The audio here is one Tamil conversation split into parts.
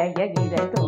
பழைய இறக்கும்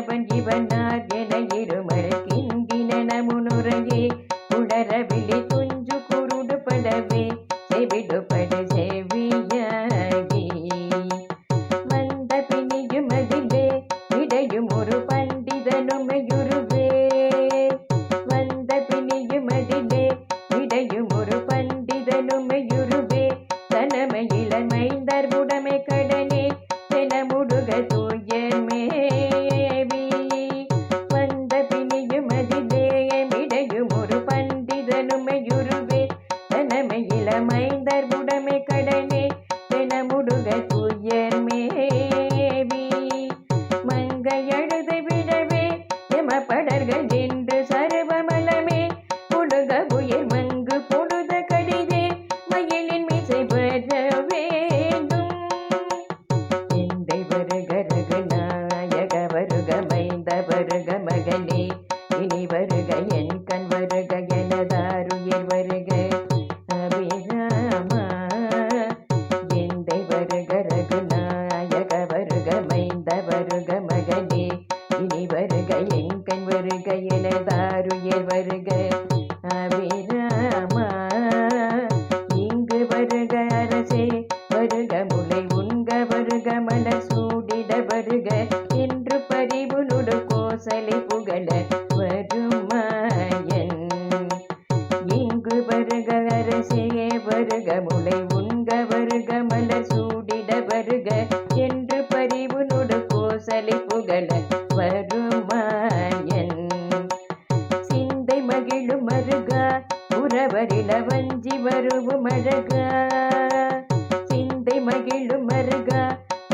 பஞ்சவனார் என இருமரத்தின்கின முனுரையே உடரவிழி துஞ்சு குருடு படவே செவிடு பட செவியாகி. வந்த பிணியும் அதிலே இடையும் ஒரு பண்டிதனுமையுருவே வந்த பிணியும் அதிலே வருக மகனே. இனி வருக எங்கண் வருக என தாருயர் வருக. அபிராமா இங்கு வருக அரசே. வருக முளை உண்க வருக மலர் சூடிட வருக. என்று பரிவு நுடு கோசலை புகழ வருமாயன். இங்கு வருக அரசே வருக முளை உண்க வருக மலர் சூ அழக சிந்தை மகிழும் மருகா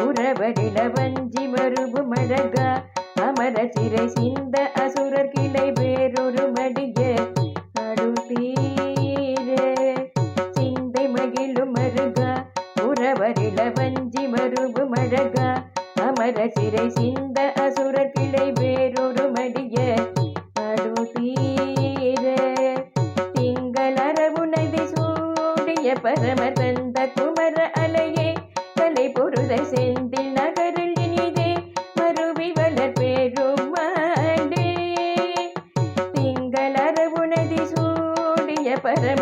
உறவரில வஞ்சி வருவும் அழகா. அமர சிறை சிந்த அசுரர் கிளை வேறொரு மடிய. அடுத்தீர சிந்தை மகிழும் மருகா உறவரில வஞ்சி வருவும் அழகா. அமர சிறை சிந்த அசுரர் கிளை வேறு சூடிய பரம தந்த குமர அலையே கலை பொருத செந்தில் நகரில் இனிதே மருவி வளர் பெருமாண்டே திங்களரவுனது சூடிய பரம